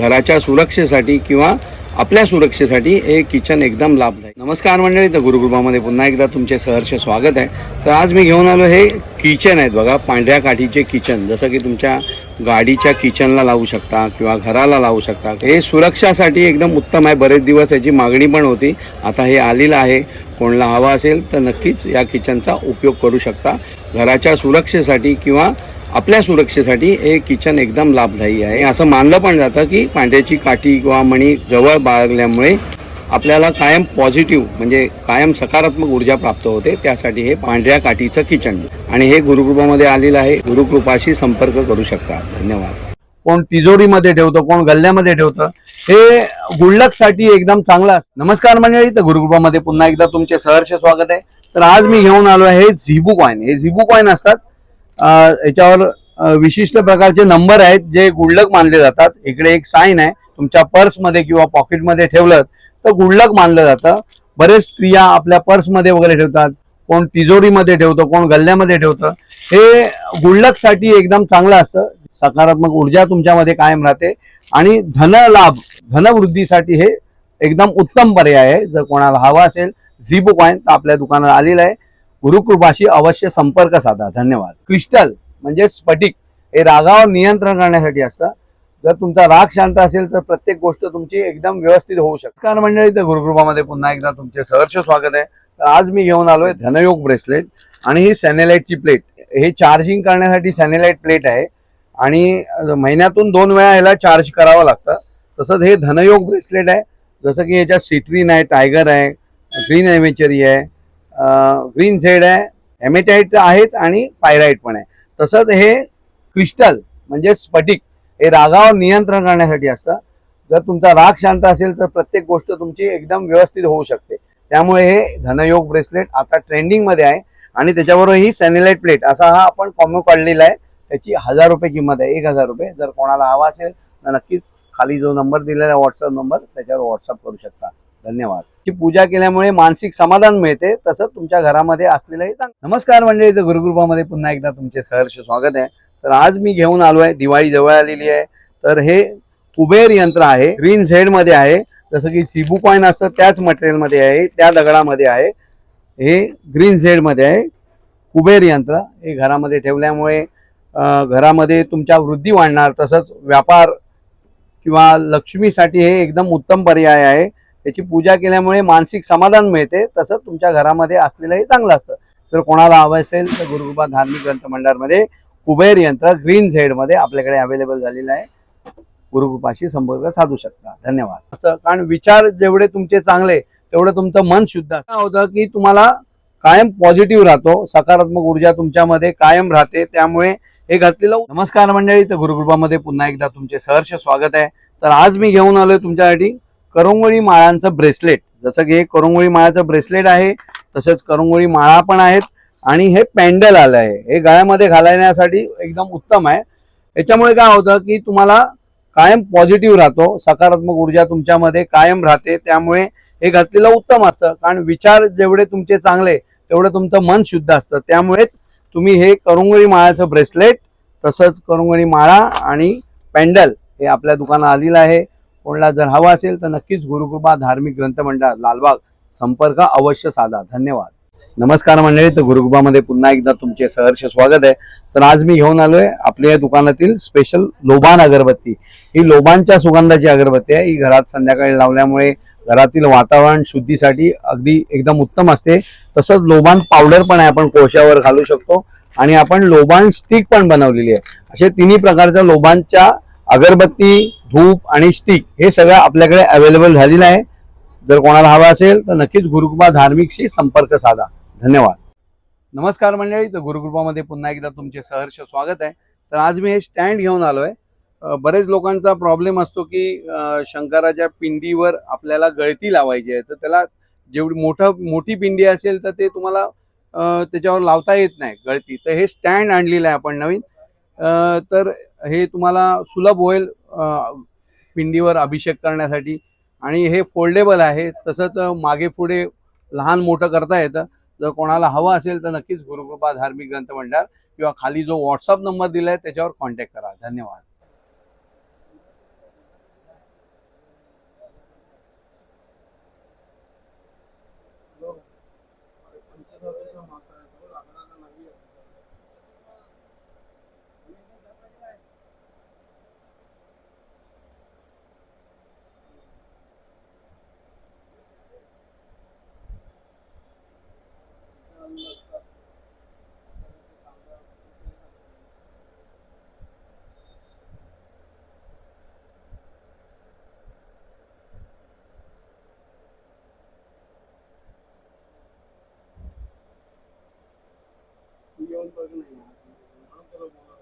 घराच्या सुरक्षेसाठी किंवा आपल्या सुरक्षेसाठी हे किचन एकदम लाभदायक. नमस्कार मंडळी तर गुरुगृहामध्ये पुन्हा एकदा तुमचे सहर्ष स्वागत आहे. तर आज मी घेऊन आलो हे किचन आहेत बघा पांढऱ्या काठीचे किचन. जसं की तुमच्या गाडीच्या किचनला लावू शकता किंवा घराला लावू शकता. हे सुरक्षासाठी एकदम उत्तम आहे. बरेच दिवस याची मागणी पण होती. आता हे आलेलं आहे. कोणाला हवा असेल तर नक्कीच या किचनचा उपयोग करू शकता. घराच्या सुरक्षेसाठी किंवा आपल्या सुरक्षेसाठी हे किचन एकदम लाभदायी आहे. असं मानलं पण जातं की पांढऱ्याची काठी किंवा मणी जवळ बाळगल्यामुळे आपल्याला कायम पॉझिटिव्ह म्हणजे कायम सकारात्मक ऊर्जा प्राप्त होते. त्यासाठी हे पांढऱ्या काठीचं किचन आणि हे गुरुकृपामध्ये आलेलं आहे. गुरुकृपाशी संपर्क करू शकता. धन्यवाद. कोण तिजोरीमध्ये ठेवतं कोण गल्ल्यामध्ये ठेवतं हे गुल्लकसाठी एकदम चांगलं असतं. नमस्कार मंडळी तर गुरुकृपामध्ये पुन्हा एकदा तुमचे सहर्ष स्वागत आहे. तर आज मी घेऊन आलो आहे झिबू कॉईन हे झिबू कॉईन असतात याच्यावर विशिष्ट प्रकारचे नंबर आहेत जे गुल्लक मानले जातात. इकडे एक साईन आहे. तुमच्या पर्समध्ये किंवा पॉकेटमध्ये ठेवलं तर गुल्लक मानलं जातं. बरेच स्त्रिया आपल्या पर्समध्ये वगैरे ठेवतात. कोण तिजोरीमध्ये ठेवतं कोण गल्ल्यामध्ये ठेवतं. हे गुल्लकसाठी एकदम चांगलं असतं. सकारात्मक ऊर्जा तुमच्यामध्ये कायम राहते. आणि धन लाभ धनवृद्धीसाठी हे एकदम उत्तम पर्याय आहे. जर कोणाला हवा असेल झिबू कॉईन तर आपल्या दुकानात आलेलं आहे. गुरुकृपाशी अवश्य संपर्क साधा. धन्यवाद. क्रिस्टल म्हणजे स्फटिक हे रागावर नियंत्रण करण्यासाठी असतं. जर तुमचा राग शांत असेल तर प्रत्येक गोष्ट तुमची एकदम व्यवस्थित होऊ शकते. कारण मंडळी तर गुरुकृपामध्ये पुन्हा एकदा तुमचे सहर्ष स्वागत आहे. तर आज मी घेऊन आलोय धनयोग ब्रेसलेट आणि ही सॅनेलाइटची प्लेट. हे चार्जिंग करण्यासाठी सॅनेलाइट प्लेट आहे. आणि महिन्यातून दोन वेळा ह्याला चार्ज करावं लागतं. तसंच हे धनयोग ब्रेसलेट आहे. जसं की याच्यात सिट्रीन आहे टायगर आहे ग्रीन एमेचरी आहे. ग्रीन झेड आहे हेमेटाईट आहेत आणि पायराईट पण आहे. तसंच हे क्रिस्टल म्हणजे स्फटिक हे रागावर नियंत्रण करण्यासाठी असतं. जर तुमचा राग शांत असेल तर प्रत्येक गोष्ट तुमची एकदम व्यवस्थित होऊ शकते. त्यामुळे हे धनयोग ब्रेसलेट आता ट्रेंडिंगमध्ये आहे आणि त्याच्याबरोबर ही सॅनिलाईट प्लेट असा हा आपण कॉम्बो काढलेला आहे. त्याची हजार रुपये किंमत आहे एक हजार रुपये. जर कोणाला हवा असेल तर नक्कीच खाली जो नंबर दिलेला आहे व्हॉट्सअप नंबर त्याच्यावर व्हॉट्सअप करू शकता. धन्यवाद. ची पूजा केल्यामुळे मानसिक समाधान मिळते तसंच तुमच्या घरामध्ये असलेलंही चांगलं. नमस्कार म्हणजे इथं गुरुकृपामध्ये पुन्हा एकदा तुमचे सहर्ष स्वागत आहे. तर आज मी घेऊन आलो आहे दिवाळी जवळ आलेली आहे. तर हे कुबेर यंत्र आहे ग्रीन झेडमध्ये आहे. जसं की सिबू पॉईंट असतं त्याच मटेरियलमध्ये आहे त्या दगडामध्ये आहे. हे ग्रीन झेडमध्ये आहे कुबेर यंत्र. हे घरामध्ये ठेवल्यामुळे घरामध्ये तुमच्या वृद्धी वाढणार. तसंच व्यापार किंवा लक्ष्मीसाठी हे एकदम उत्तम पर्याय आहे. त्याची पूजा केल्यामुळे मानसिक समाधान मिळते तसंच तुमच्या घरामध्ये असलेलंही चांगलं असतं. जर कोणाला हवं असेल तर गुरुकृपा धार्मिक ग्रंथ मंडळामध्ये कुबेर यंत्र ग्रीन झेडमध्ये आपल्याकडे अवेलेबल झालेलं आहे. गुरुकृपाशी संपर्क साधू शकता. धन्यवाद. असं कारण विचार जेवढे तुमचे चांगले तेवढं तुमचं मन शुद्ध असं होतं की तुम्हाला कायम पॉझिटिव्ह राहतो सकारात्मक ऊर्जा तुमच्यामध्ये कायम राहते त्यामुळे हे घातलेलं नमस्कार मंडळी तर गुरुकृपामध्ये पुन्हा एकदा तुमचे सहर्ष स्वागत आहे. तर आज मी घेऊन आलोय तुमच्यासाठी करंगोळी माळांचं ब्रेसलेट. जसं की हे करंगोळी माळाचं ब्रेसलेट आहे तसेच करंगोळी माळा पण आहेत आणि हे पॅन्डल आलं आहे. हे गळ्यामध्ये घालण्यासाठी एकदम उत्तम आहे. याच्यामुळे काय होतं की तुम्हाला कायम पॉझिटिव्ह राहतो सकारात्मक ऊर्जा तुमच्यामध्ये कायम राहते त्यामुळे हे घातलेलं उत्तम असतं. कारण विचार जेवढे तुमचे चांगले तेवढं तुमचं मन शुद्ध असतं. त्यामुळेच तुम्ही हे करंगोळी माळाचं ब्रेसलेट तसंच करंगोळी माळा आणि पॅन्डल हे आपल्या दुकानात आलेलं आहे. कोणाला जर हवा असेल तर नक्कीच गुरुकृपा धार्मिक ग्रंथ मंडळ लालबाग संपर्क अवश्य साधा. धन्यवाद. नमस्कार मंडळी तर गुरुकृपामध्ये पुन्हा एकदा तुमचे सहर्ष स्वागत आहे. तर आज मी घेऊन आलोय आपल्या या दुकानातील स्पेशल लोबान अगरबत्ती. ही लोबानच्या सुगंधाची अगरबत्ती आहे. ही घरात संध्याकाळी लावल्यामुळे घरातील वातावरण शुद्धीसाठी अगदी एकदम उत्तम असते. तसंच लोबान पावडर पण आहे. आपण कोळशावर घालू शकतो. आणि आपण लोबान स्टिक पण बनवलेली आहे. असे तिन्ही प्रकारच्या लोबानच्या अगरबत्ती धूप आणि स्टिक हे सगळं आपल्याकडे अवेलेबल झालेलं आहे. जर कोणाला हवा असेल तर नक्कीच गुरुकृपा धार्मिकशी संपर्क साधा. धन्यवाद. नमस्कार मंडळी तर गुरुकृपामध्ये पुन्हा एकदा तुमचे सहर्ष स्वागत आहे. तर आज मी हे स्टँड घेऊन आलो आहे बरेच लोकांचा प्रॉब्लेम असतो की शंकराच्या पिंडीवर आपल्याला गळती लावायची आहे. तर त्याला जेवढी मोठं मोठी पिंडी असेल तर ते तुम्हाला त्याच्यावर लावता येत नाही गळती. तर हे स्टँड आणलेलं आहे आपण नवीन. तर हे तुम्हाला सुलभ होईल. पिंडीवर अभिषेक करण्यासाठी. आणि हे फोल्डेबल आहे. तसंच मागे पुढे लहान मोठं करता येतं. जर कोणाला हवं असेल तर नक्कीच गुरुकृपा धार्मिक ग्रंथ मंडळ किंवा खाली जो व्हॉट्सअप नंबर दिला आहे त्याच्यावर कॉन्टॅक्ट करा. धन्यवाद. போகுதுன்னு வைங்க மனசுல